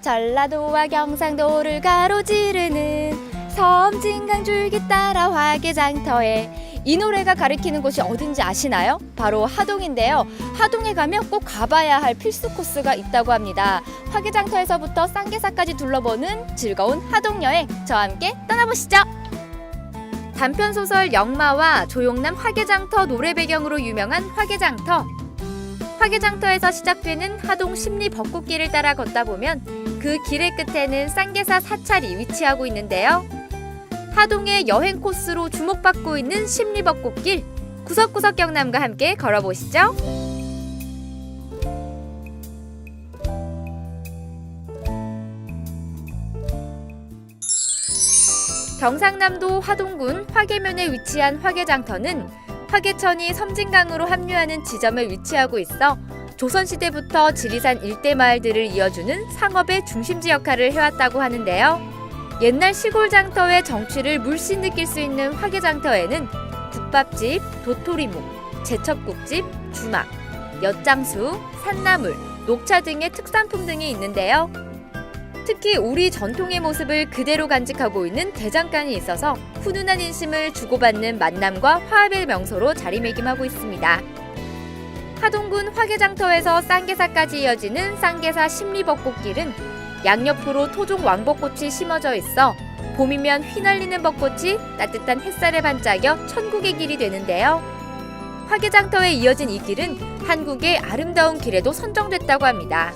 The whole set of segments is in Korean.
전라도와 경상도를 가로지르는 섬진강 줄기 따라 화개장터에 이 노래가 가리키는 곳이 어딘지 아시나요? 바로 하동인데요. 하동에 가면 꼭 가봐야 할 필수 코스가 있다고 합니다. 화개장터에서부터 쌍계사까지 둘러보는 즐거운 하동 여행 저와 함께 떠나보시죠. 단편 소설 영마와 조용남 화개장터 노래 배경으로 유명한 화개장터. 화개장터에서 시작되는 하동 심리 벚꽃길을 따라 걷다 보면 그 길의 끝에는 쌍계사 사찰이 위치하고 있는데요. 하동의 여행 코스로 주목받고 있는 심리 벚꽃길 구석구석 경남과 함께 걸어보시죠. 경상남도 화동군 화계면에 위치한 화계장터는 화계천이 섬진강으로 합류하는 지점에 위치하고 있어 조선시대부터 지리산 일대 마을들을 이어주는 상업의 중심지 역할을 해왔다고 하는데요. 옛날 시골 장터의 정취를 물씬 느낄 수 있는 화계장터에는 국밥집, 도토리묵, 제첩국집, 주막, 엿장수, 산나물, 녹차 등의 특산품 등이 있는데요. 특히 우리 전통의 모습을 그대로 간직하고 있는 대장간이 있어서 훈훈한 인심을 주고받는 만남과 화합의 명소로 자리매김하고 있습니다. 하동군 화계장터에서 쌍계사까지 이어지는 쌍계사 심리벚꽃길은 양옆으로 토종 왕벚꽃이 심어져 있어 봄이면 휘날리는 벚꽃이 따뜻한 햇살에 반짝여 천국의 길이 되는데요. 화계장터에 이어진 이 길은 한국의 아름다운 길에도 선정됐다고 합니다.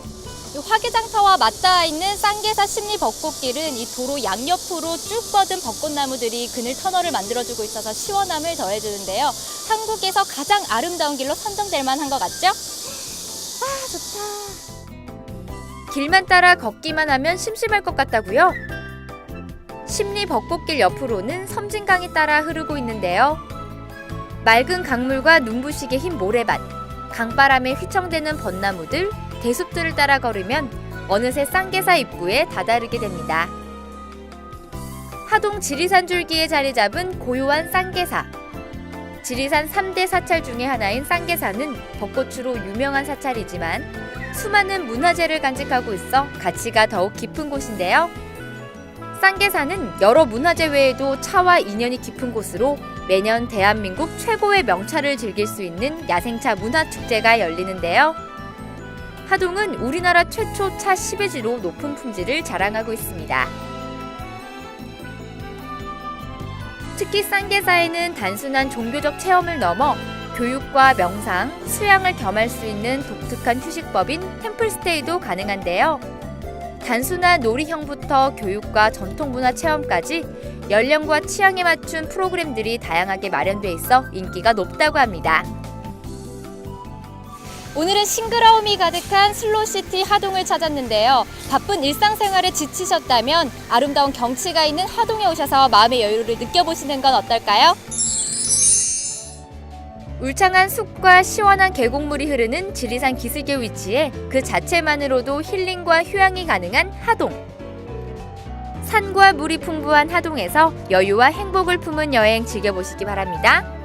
화계장터와 맞닿아 있는 쌍계사 심리 벚꽃길은 이 도로 양옆으로 쭉 뻗은 벚꽃나무들이 그늘 터널을 만들어주고 있어서 시원함을 더해주는데요. 한국에서 가장 아름다운 길로 선정될 만한 것 같죠? 아 좋다. 길만 따라 걷기만 하면 심심할 것 같다고요? 심리 벚꽃길 옆으로는 섬진강이 따라 흐르고 있는데요. 맑은 강물과 눈부시게 흰 모래밭, 강바람에 휘청대는 벚나무들, 대숲들을 따라 걸으면 어느새 쌍계사 입구에 다다르게 됩니다. 하동 지리산 줄기에 자리 잡은 고요한 쌍계사. 지리산 3대 사찰 중의 하나인 쌍계사는 벚꽃으로 유명한 사찰이지만 수많은 문화재를 간직하고 있어 가치가 더욱 깊은 곳인데요. 쌍계사는 여러 문화재 외에도 차와 인연이 깊은 곳으로 매년 대한민국 최고의 명차를 즐길 수 있는 야생차 문화축제가 열리는데요. 하동은 우리나라 최초 차 10회지로 높은 품질을 자랑하고 있습니다. 특히 쌍계사에는 단순한 종교적 체험을 넘어 교육과 명상, 수양을 겸할 수 있는 독특한 휴식법인 템플스테이도 가능한데요. 단순한 놀이형부터 교육과 전통문화 체험까지 연령과 취향에 맞춘 프로그램들이 다양하게 마련돼 있어 인기가 높다고 합니다. 오늘은 싱그러움이 가득한 슬로시티 하동을 찾았는데요. 바쁜 일상생활에 지치셨다면 아름다운 경치가 있는 하동에 오셔서 마음의 여유를 느껴보시는 건 어떨까요? 울창한 숲과 시원한 계곡물이 흐르는 지리산 기슭에 위치해 그 자체만으로도 힐링과 휴양이 가능한 하동. 산과 물이 풍부한 하동에서 여유와 행복을 품은 여행 즐겨보시기 바랍니다.